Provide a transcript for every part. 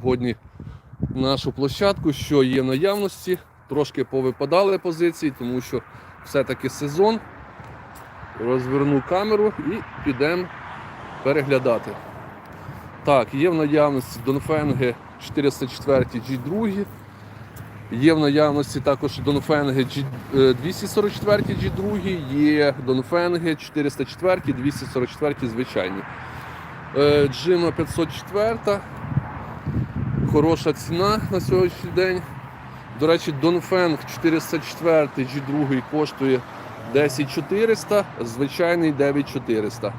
сьогодні нашу площадку, що є наявності. Трошки повипадали позиції, тому що все-таки сезон. Розверну камеру і підемо переглядати. Так, є в наявності Донфенги 404 G2. Є в наявності також Донфенги G, е, 244 G2, є Донфенги 404, 244 звичайні. Е, Джима 504. Хороша ціна на сьогоднішній день. До речі, Донфенг 404 G2 коштує 10400, звичайний 9400.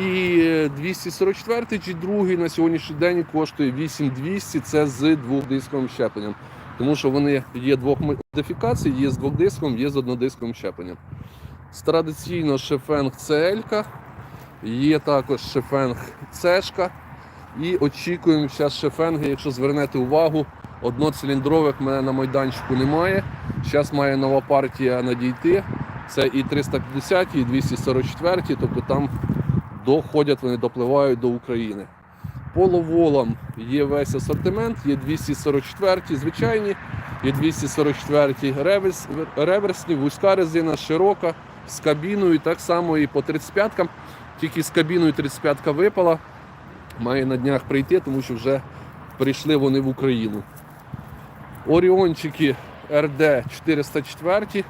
І е, 244 G2 на сьогоднішній день коштує 8200, це з двохдисковим щепленням. Тому що вони є двох модифікацій, є з двохдисковим, є з однодисковим щепленням. Традиційно шефенг CL, є також шефенг C. І очікуємо зараз шефенги, якщо звернете увагу, одноциліндрових мене на майданчику немає. Зараз має нова партія надійти. Це і 350, і 244, тобто там доходять, вони допливають до України. По ловолам є весь асортимент, є 244 звичайні, є 244 реверс, реверсні, вузька резина, широка, з кабіною, так само і по 35-кам. Тільки з кабіною 35-ка випала. Має на днях прийти, тому що вже прийшли вони в Україну. Оріончики РД 404,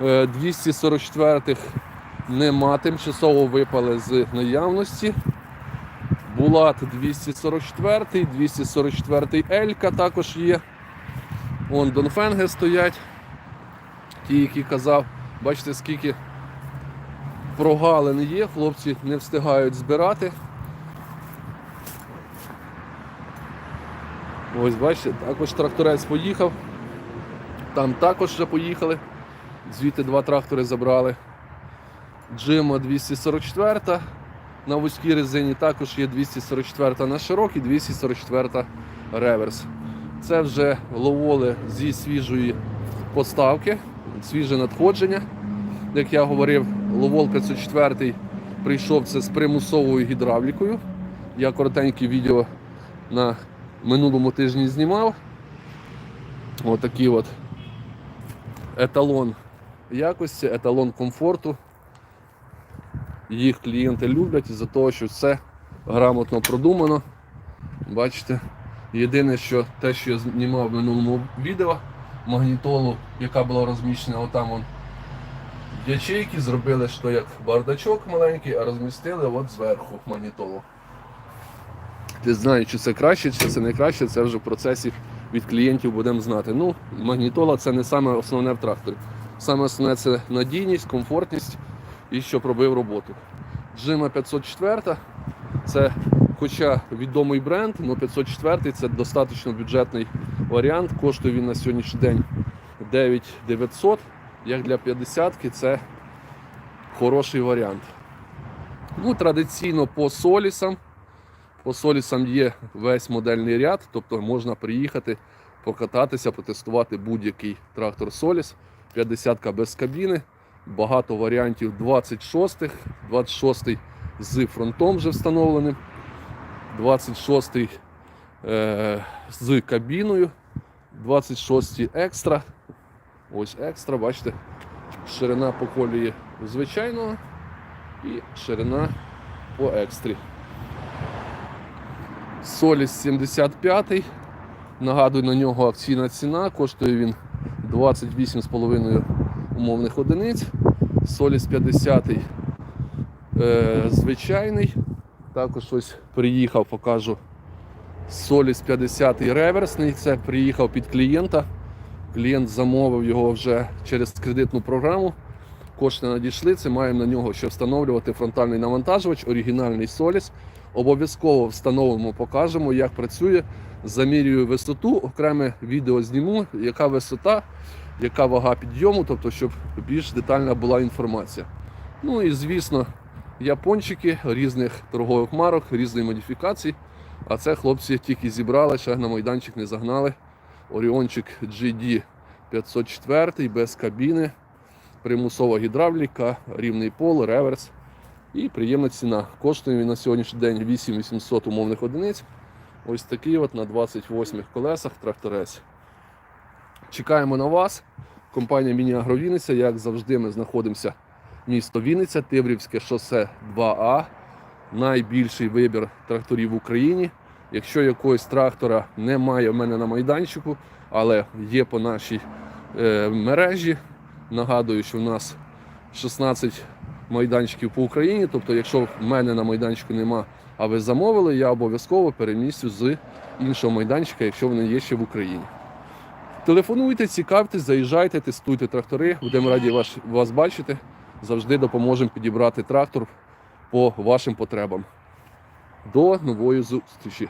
244 нема, тимчасово випали з наявності. Булат 244, 244 Елька також є. Вон Донфенги стоять. Ті, які казав, бачите, скільки прогалин є, хлопці не встигають збирати. Ось бачите, також тракторець поїхав. Там також вже поїхали. Звідти два трактори забрали. Джима 244 на вузькій резині, також є 244 на широкій, 244 реверс. Це вже ловоли зі свіжої поставки, свіже надходження. Як я говорив, ловол 504 прийшов це з примусовою гідравлікою. Я коротеньке відео на минулому тижні знімав. Отакий от еталон якості, еталон комфорту. Їх клієнти люблять із-за того, що все грамотно продумано. Бачите, єдине, що те, що я знімав в минулому відео, магнітолу, яка була розміщена отам вон ячейки, зробили що як бардачок маленький, а розмістили от зверху магнітолу. Не знаю, чи це краще, чи це не краще, це вже в процесі від клієнтів будемо знати. Ну, магнітола це не саме основне в тракторі. Саме основне це надійність, комфортність і щоб робив роботу. Джима 504 це хоча відомий бренд, але 504 це достатньо бюджетний варіант. Коштує він на сьогоднішній день 9900. Як для 50-ки це хороший варіант. Ну, Традиційно по солісам. По солісам є весь модельний ряд, тобто можна приїхати, покататися, потестувати будь-який трактор Соліс. 50 без кабіни, багато варіантів 26-х, 26-й з фронтом вже встановленим, 26-й е, з кабіною, 26-й екстра. Ось екстра, бачите, ширина по колії звичайного і ширина по екстрі. Соліс 75. Нагадую, на нього акційна ціна, коштує він 28,5 умовних одиниць. Соліс 50 е, звичайний. Також ось приїхав, покажу. Соліс 50 реверсний. Це приїхав під клієнта. Клієнт замовив його вже через кредитну програму. Кошти надійшли, це маємо на нього ще встановлювати фронтальний навантажувач, оригінальний Соліс. Обов'язково встановимо, покажемо, як працює. Замірюю висоту, окреме відео зніму, яка висота, яка вага підйому, тобто, щоб більш детальна була інформація. Ну і звісно, япончики різних торгових марок, різної модифікації. А це хлопці тільки зібрали, ще на майданчик не загнали. Оріончик GD 504 без кабіни, примусова гідравліка, рівний пол, реверс. І приємна ціна. Коштує він на сьогоднішній день 8800 умовних одиниць. Ось такий от на 28 колесах тракторець. Чекаємо на вас. Компанія Міні-Агро Вінниця, як завжди, ми знаходимося місто Вінниця, Тиврівське шосе 2А. Найбільший вибір тракторів в Україні. Якщо якогось трактора немає в мене на майданчику, але є по нашій е, мережі, нагадую, що в нас 16 майданчиків по Україні. Тобто, якщо в мене на майданчику нема, а ви замовили, я обов'язково перемістю з іншого майданчика, якщо вони є ще в Україні. Телефонуйте, цікавтесь, заїжджайте, тестуйте трактори. Будемо раді вас, вас бачити. Завжди допоможемо підібрати трактор по вашим потребам. До нової зустрічі!